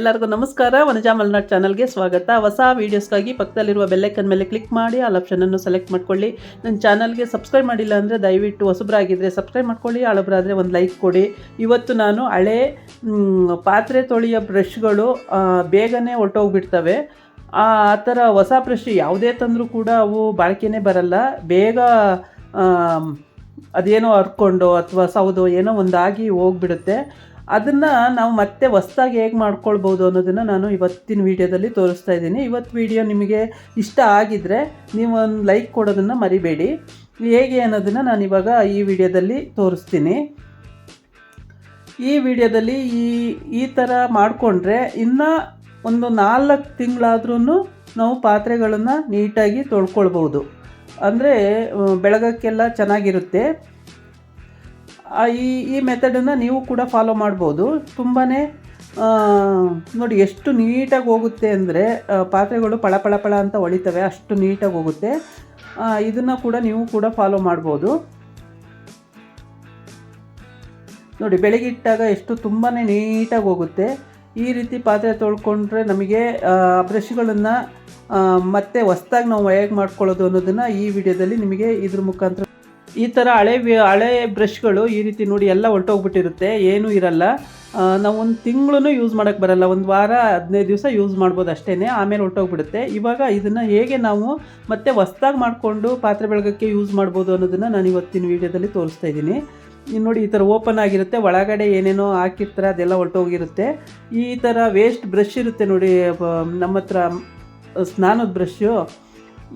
ಎಲ್ಲರಿಗೂ ನಮಸ್ಕಾರ. ವನಜಾ ಮಲ್ನಾಡ್ ಚಾನಲ್ಗೆ ಸ್ವಾಗತ. ಹೊಸ ವೀಡಿಯೋಸ್ಗಾಗಿ ಪಕ್ಕದಲ್ಲಿರುವ ಬೆಲ್ಲೈಕನ್ ಮೇಲೆ ಕ್ಲಿಕ್ ಮಾಡಿ ಆಲ್ ಆಪ್ಷನನ್ನು ಸೆಲೆಕ್ಟ್ ಮಾಡ್ಕೊಳ್ಳಿ. ನನ್ನ ಚಾನಲ್ಗೆ ಸಬ್ಸ್ಕ್ರೈಬ್ ಮಾಡಿಲ್ಲ ಅಂದರೆ ದಯವಿಟ್ಟು ಹೊಸಬ್ರಾಗಿದ್ದರೆ ಸಬ್ಸ್ಕ್ರೈಬ್ ಮಾಡ್ಕೊಳ್ಳಿ ಹಳಬ್ರಾದರೆ ಒಂದು ಲೈಕ್ ಕೊಡಿ. ಇವತ್ತು ನಾನು ಹಳೆ ಪಾತ್ರೆ ತೊಳೆಯೋ ಬ್ರಷ್ಗಳು ಬೇಗನೆ ಹೊರ್ಟೋಗ್ಬಿಡ್ತವೆ ಆ ಥರ ಹೊಸ ಬ್ರಷ್ ಯಾವುದೇ ತಂದರೂ ಕೂಡ ಅವು ಬಾಳಿಕೆನೇ ಬರಲ್ಲ. ಬೇಗ ಅದೇನೋ ಹರ್ಕೊಂಡು ಅಥವಾ ಸೌದು ಏನೋ ಒಂದಾಗಿ ಹೋಗ್ಬಿಡುತ್ತೆ. ಅದನ್ನು ನಾವು ಮತ್ತೆ ಹೊಸ್ದಾಗಿ ಹೇಗೆ ಮಾಡ್ಕೊಳ್ಬೋದು ಅನ್ನೋದನ್ನು ನಾನು ಇವತ್ತಿನ ವೀಡಿಯೋದಲ್ಲಿ ತೋರಿಸ್ತಾ ಇದ್ದೀನಿ. ಇವತ್ತು ವಿಡಿಯೋ ನಿಮಗೆ ಇಷ್ಟ ಆಗಿದ್ದರೆ ನೀವು ಒಂದು ಲೈಕ್ ಕೊಡೋದನ್ನು ಮರಿಬೇಡಿ. ಹೇಗೆ ಅನ್ನೋದನ್ನು ನಾನು ಇವಾಗ ಈ ವಿಡಿಯೋದಲ್ಲಿ ತೋರಿಸ್ತೀನಿ. ಈ ವಿಡಿಯೋದಲ್ಲಿ ಈ ಈ ಥರ ಮಾಡಿಕೊಂಡ್ರೆ ಇನ್ನೂ ಒಂದು ನಾಲ್ಕು ತಿಂಗಳಾದ್ರೂ ನಾವು ಪಾತ್ರೆಗಳನ್ನು ನೀಟಾಗಿ ತೊಳ್ಕೊಳ್ಬೋದು. ಅಂದರೆ ಬೆಳಗಕ್ಕೆಲ್ಲ ಚೆನ್ನಾಗಿರುತ್ತೆ. ಈ ಈ ಮೆಥಡನ್ನು ನೀವು ಕೂಡ ಫಾಲೋ ಮಾಡ್ಬೋದು. ತುಂಬಾ ನೋಡಿ ಎಷ್ಟು ನೀಟಾಗಿ ಹೋಗುತ್ತೆ ಅಂದರೆ ಪಾತ್ರೆಗಳು ಪಳ ಪಳ ಪಳ ಅಂತ ಹೊಳಿತವೆ ಅಷ್ಟು ನೀಟಾಗಿ ಹೋಗುತ್ತೆ. ಇದನ್ನು ಕೂಡ ನೀವು ಕೂಡ ಫಾಲೋ ಮಾಡ್ಬೋದು. ನೋಡಿ, ಬೆಳಗ್ಗೆ ಇಟ್ಟಾಗ ಎಷ್ಟು ತುಂಬಾ ನೀಟಾಗಿ ಹೋಗುತ್ತೆ. ಈ ರೀತಿ ಪಾತ್ರೆ ತೊಳ್ಕೊಂಡ್ರೆ ನಮಗೆ ಬ್ರಷ್ಗಳನ್ನು ಮತ್ತೆ ಹೊಸ್ದಾಗಿ ನಾವು ಹೇಗೆ ಮಾಡ್ಕೊಳ್ಳೋದು ಅನ್ನೋದನ್ನು ಈ ವಿಡಿಯೋದಲ್ಲಿ ನಿಮಗೆ ಇದ್ರ ಮುಖಾಂತರ ಈ ಥರ ಹಳೆ ಹಳೆ ಬ್ರಷ್ಗಳು ಈ ರೀತಿ ನೋಡಿ ಎಲ್ಲ ಹೊರಟೋಗ್ಬಿಟ್ಟಿರುತ್ತೆ, ಏನೂ ಇರಲ್ಲ. ನಾವು ಒಂದು ತಿಂಗಳೂ ಯೂಸ್ ಮಾಡೋಕ್ಕೆ ಬರಲ್ಲ, ಒಂದು ವಾರ, ಹದಿನೈದು ದಿವಸ ಯೂಸ್ ಮಾಡ್ಬೋದು ಅಷ್ಟೇ ಆಮೇಲೆ ಹೊರಟೋಗ್ಬಿಡುತ್ತೆ. ಇವಾಗ ಇದನ್ನು ಹೇಗೆ ನಾವು ಮತ್ತೆ ಹೊಸ್ದಾಗಿ ಮಾಡಿಕೊಂಡು ಪಾತ್ರೆ ಬೆಳಗಕ್ಕೆ ಯೂಸ್ ಮಾಡ್ಬೋದು ಅನ್ನೋದನ್ನು ನಾನು ಇವತ್ತಿನ ವೀಡಿಯೋದಲ್ಲಿ ತೋರಿಸ್ತಾ ಇದ್ದೀನಿ. ಇನ್ನು ನೋಡಿ ಈ ಥರ ಓಪನ್ ಆಗಿರುತ್ತೆ, ಒಳಗಡೆ ಏನೇನೋ ಹಾಕಿರ್ತಾರೆ ಅದೆಲ್ಲ ಹೊರಟೋಗಿರುತ್ತೆ. ಈ ಥರ ವೇಸ್ಟ್ ಬ್ರಷ್ ಇರುತ್ತೆ ನೋಡಿ ನಮ್ಮ ಹತ್ರ, ಸ್ನಾನದ ಬ್ರಷ್ಷು.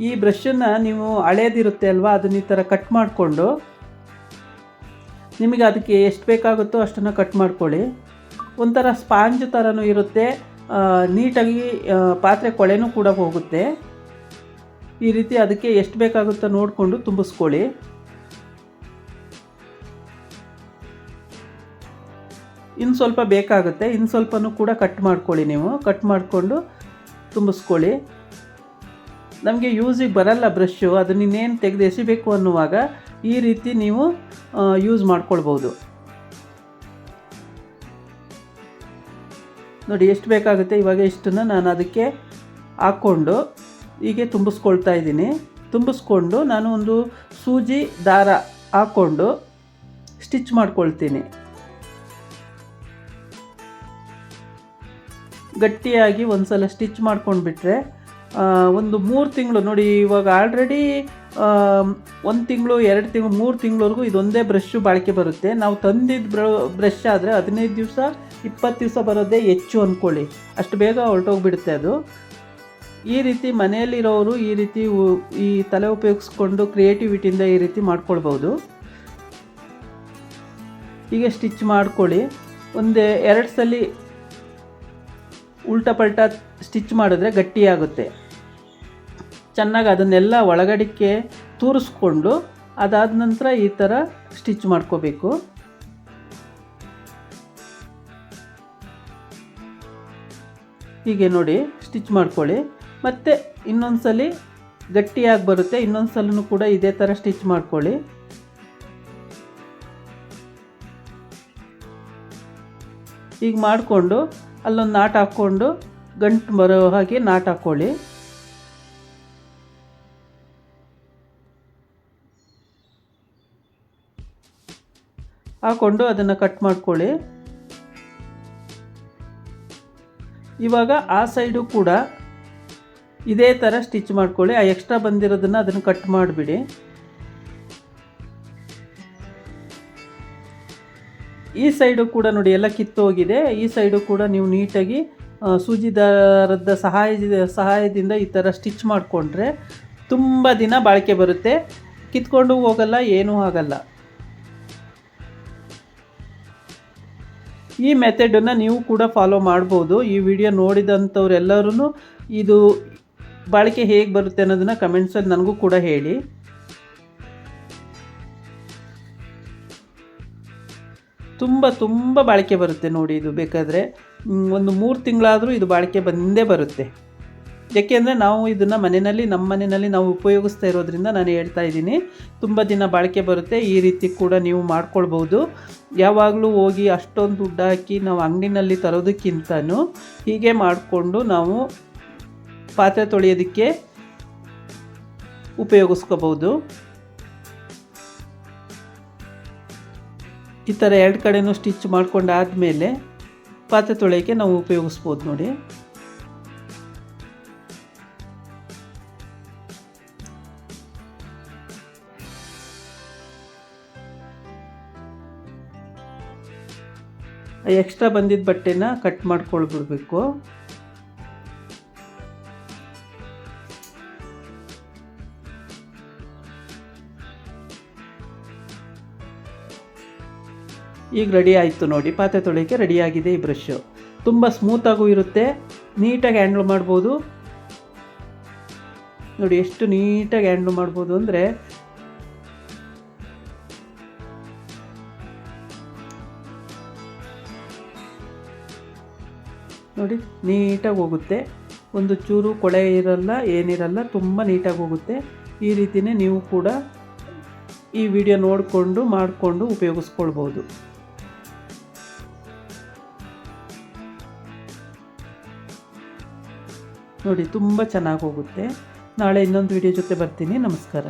ಈ ಬ್ರಷನ್ನು ನೀವು ಹಳೇದಿರುತ್ತೆ ಅಲ್ವಾ? ಅದನ್ನ ಈ ಥರ ಕಟ್ ಮಾಡಿಕೊಂಡು ನಿಮಗೆ ಅದಕ್ಕೆ ಎಷ್ಟು ಬೇಕಾಗುತ್ತೋ ಅಷ್ಟನ್ನು ಕಟ್ ಮಾಡ್ಕೊಳ್ಳಿ. ಒಂಥರ ಸ್ಪಾಂಜ್ ಥರನೂ ಇರುತ್ತೆ. ನೀಟಾಗಿ ಪಾತ್ರೆ ಕೊಳೆನೂ ಕೂಡ ಹೋಗುತ್ತೆ. ಈ ರೀತಿ ಅದಕ್ಕೆ ಎಷ್ಟು ಬೇಕಾಗುತ್ತೋ ನೋಡಿಕೊಂಡು ತುಂಬಿಸ್ಕೊಳ್ಳಿ. ಇನ್ನು ಸ್ವಲ್ಪ ಬೇಕಾಗುತ್ತೆ. ಇನ್ನು ಸ್ವಲ್ಪನೂ ಕೂಡ ಕಟ್ ಮಾಡ್ಕೊಳ್ಳಿ ನೀವು. ಕಟ್ ಮಾಡಿಕೊಂಡು ತುಂಬಿಸ್ಕೊಳ್ಳಿ. ನಮಗೆ ಯೂಸಿಗೆ ಬರಲ್ಲ ಬ್ರಷ್ಷು ಅದನ್ನ ಇನ್ನೇನು ತೆಗೆದು ಎಸಿಬೇಕು ಅನ್ನುವಾಗ ಈ ರೀತಿ ನೀವು ಯೂಸ್ ಮಾಡ್ಕೊಳ್ಬೋದು. ನೋಡಿ ಎಷ್ಟು ಬೇಕಾಗುತ್ತೆ ಇವಾಗ ಇಷ್ಟನ್ನು ನಾನು ಅದಕ್ಕೆ ಹಾಕ್ಕೊಂಡು ಹೀಗೆ ತುಂಬಿಸ್ಕೊಳ್ತಾ ಇದ್ದೀನಿ. ತುಂಬಿಸ್ಕೊಂಡು ನಾನು ಒಂದು ಸೂಜಿ ದಾರ ಹಾಕ್ಕೊಂಡು ಸ್ಟಿಚ್ ಮಾಡ್ಕೊಳ್ತೀನಿ. ಗಟ್ಟಿಯಾಗಿ ಒಂದು ಸಲ ಸ್ಟಿಚ್ ಮಾಡ್ಕೊಂಡ್ಬಿಟ್ರೆ ಆ, ಒಂದು ಮೂರು ತಿಂಗಳು. ನೋಡಿ, ಇವಾಗ ಆಲ್ರೆಡಿ ಒಂದು ತಿಂಗಳು, ಎರಡು ತಿಂಗಳು, ಮೂರು ತಿಂಗಳವರೆಗೂ ಇದೊಂದೇ ಬ್ರಷ್ಷು ಬಾಳಿಕೆ ಬರುತ್ತೆ. ನಾವು ತಂದಿದ್ದು ಬ್ರ ಬ್ರಷ್ ಆದರೆ ಹದಿನೈದು ದಿವಸ, ಇಪ್ಪತ್ತು ದಿವಸ ಬರೋದೇ ಹೆಚ್ಚು ಅಂದ್ಕೊಳ್ಳಿ ಅಷ್ಟು ಬೇಗ ಹೊರಟೋಗ್ಬಿಡುತ್ತೆ ಅದು. ಈ ರೀತಿ ಮನೆಯಲ್ಲಿರೋರು ಈ ರೀತಿ ಈ ತಲೆ ಉಪಯೋಗಿಸ್ಕೊಂಡು ಕ್ರಿಯೇಟಿವಿಟಿಯಿಂದ ಈ ರೀತಿ ಮಾಡ್ಕೊಳ್ಬೋದು ಹೀಗೆ ಸ್ಟಿಚ್ ಮಾಡ್ಕೊಳ್ಳಿ. ಒಂದು, ಎರಡು ಸಲ ಉಲ್ಟಾ ಪಲ್ಟಾ ಸ್ಟಿಚ್ ಮಾಡಿದ್ರೆ ಗಟ್ಟಿಯಾಗುತ್ತೆ ಚೆನ್ನಾಗಿ ಅದನ್ನೆಲ್ಲ ಒಳಗಡಿಕೆ ತೂರಿಸ್ಕೊಂಡು ಅದಾದ ನಂತರ ಈ ಥರ ಸ್ಟಿಚ್ ಮಾಡ್ಕೋಬೇಕು. ಹೀಗೆ ನೋಡಿ ಸ್ಟಿಚ್ ಮಾಡ್ಕೊಳ್ಳಿ. ಮತ್ತು ಇನ್ನೊಂದು ಸಲ ಗಟ್ಟಿಯಾಗಿ ಬರುತ್ತೆ. ಇನ್ನೊಂದು ಸಲನೂ ಕೂಡ ಇದೇ ಥರ ಸ್ಟಿಚ್ ಮಾಡ್ಕೊಳ್ಳಿ. ಈಗ ಮಾಡಿಕೊಂಡು ಅಲ್ಲೊಂದು ನಾಟ್ ಹಾಕ್ಕೊಂಡು ಗಂಟು ಬರೋ ಹಾಗೆ ನಾಟ್ ಹಾಕ್ಕೊಳ್ಳಿ. ಹಾಕ್ಕೊಂಡು ಅದನ್ನು ಕಟ್ ಮಾಡ್ಕೊಳ್ಳಿ. ಇವಾಗ ಆ ಸೈಡು ಕೂಡ ಇದೇ ಥರ ಸ್ಟಿಚ್ ಮಾಡ್ಕೊಳ್ಳಿ. ಆ ಎಕ್ಸ್ಟ್ರಾ ಬಂದಿರೋದನ್ನು ಅದನ್ನು ಕಟ್ ಮಾಡಿಬಿಡಿ. ಈ ಸೈಡು ಕೂಡ ನೋಡಿ ಎಲ್ಲ ಕಿತ್ತೋಗಿದೆ ಈ ಸೈಡು ಕೂಡ ನೀವು ನೀಟಾಗಿ ಸೂಜಿದಾರದ ಸೂಜಿ ದಾರದ ಸಹಾಯ ಸಹಾಯದಿಂದ ಈ ಥರ ಸ್ಟಿಚ್ ಮಾಡಿಕೊಂಡ್ರೆ ತುಂಬ ದಿನ ಬಾಳಿಕೆ ಬರುತ್ತೆ. ಕಿತ್ಕೊಂಡು ಹೋಗಲ್ಲ, ಏನೂ ಆಗಲ್ಲ. ಈ ಮೆಥಡನ್ನು ನೀವು ಕೂಡ ಫಾಲೋ ಮಾಡ್ಬೋದು. ಈ ವಿಡಿಯೋ ನೋಡಿದಂಥವ್ರೆಲ್ಲರೂ ಇದು ಬಾಳಿಕೆ ಹೇಗೆ ಬರುತ್ತೆ ಅನ್ನೋದನ್ನು ಕಮೆಂಟ್ಸಲ್ಲಿ ನನಗೂ ಕೂಡ ಹೇಳಿ. ತುಂಬ ತುಂಬ ಬಾಳಿಕೆ ಬರುತ್ತೆ ನೋಡಿ ಇದು ಬೇಕಾದರೆ. ಒಂದು ಮೂರು ತಿಂಗಳಾದರೂ ಇದು ಬಾಳಿಕೆ ಬಂದೇ ಬರುತ್ತೆ. ಏಕೆಂದರೆ ನಾವು ಇದನ್ನು ಮನೆಯಲ್ಲಿ, ನಮ್ಮ ಮನೆಯಲ್ಲಿ ನಾವು ಉಪಯೋಗಿಸ್ತಾ ಇರೋದ್ರಿಂದ ನಾನು ಹೇಳ್ತಾ ಇದ್ದೀನಿ. ತುಂಬ ದಿನ ಬಾಳಿಕೆ ಬರುತ್ತೆ, ಈ ರೀತಿ ಕೂಡ ನೀವು ಮಾಡ್ಕೊಳ್ಬೋದು ಯಾವಾಗಲೂ ಹೋಗಿ ಅಷ್ಟೊಂದು ದುಡ್ಡು ಹಾಕಿ ನಾವು ಅಂಗಡಿನಲ್ಲಿ ತರೋದಕ್ಕಿಂತನೂ ಹೀಗೆ ಮಾಡಿಕೊಂಡು ನಾವು ಪಾತ್ರೆ ತೊಳೆಯೋದಕ್ಕೆ ಉಪಯೋಗಿಸ್ಕೋಬೋದು ಈ ಥರ ಎರಡು ಕಡೆಯೂ ಸ್ಟಿಚ್ ಮಾಡ್ಕೊಂಡಾದಮೇಲೆ ಪಾತ್ರೆ ತೊಳೆಯೋಕ್ಕೆ ನಾವು ಉಪಯೋಗಿಸ್ಬೋದು ನೋಡಿ. ಎಕ್ಸ್ಟ್ರಾ ಬಂದಿದ್ದ ಬಟ್ಟೆನ ಕಟ್ ಮಾಡ್ಕೊಳ್ಬಿಡ್ಬೇಕು. ಈಗ ರೆಡಿ ಆಯಿತು ನೋಡಿ, ಪಾತ್ರೆ ತೊಳೆಯೋಕ್ಕೆ ರೆಡಿಯಾಗಿದೆ ಈ ಬ್ರಷ್ಷು ತುಂಬ ಸ್ಮೂತಾಗೂ ಇರುತ್ತೆ, ನೀಟಾಗಿ ಹ್ಯಾಂಡ್ಲ್ ಮಾಡ್ಬೋದು. ನೋಡಿ, ಎಷ್ಟು ನೀಟಾಗಿ ಹ್ಯಾಂಡ್ಲ್ ಮಾಡ್ಬೋದು ಅಂದರೆ ನೋಡಿ, ನೀಟಾಗಿ ಹೋಗುತ್ತೆ. ಒಂದು ಚೂರು ಕೊಳೆ ಇರಲ್ಲ, ಏನಿರಲ್ಲ, ತುಂಬ ನೀಟಾಗಿ ಹೋಗುತ್ತೆ. ಈ ರೀತಿಯೇ ನೀವು ಕೂಡ ಈ ವಿಡಿಯೋ ನೋಡಿಕೊಂಡು, ಮಾಡಿಕೊಂಡು ಉಪಯೋಗಿಸ್ಕೊಳ್ಬೋದು. ನೋಡಿ, ತುಂಬ ಚೆನ್ನಾಗಿ ಹೋಗುತ್ತೆ. ನಾಳೆ ಇನ್ನೊಂದು ವಿಡಿಯೋ ಜೊತೆ ಬರ್ತೀನಿ. ನಮಸ್ಕಾರ.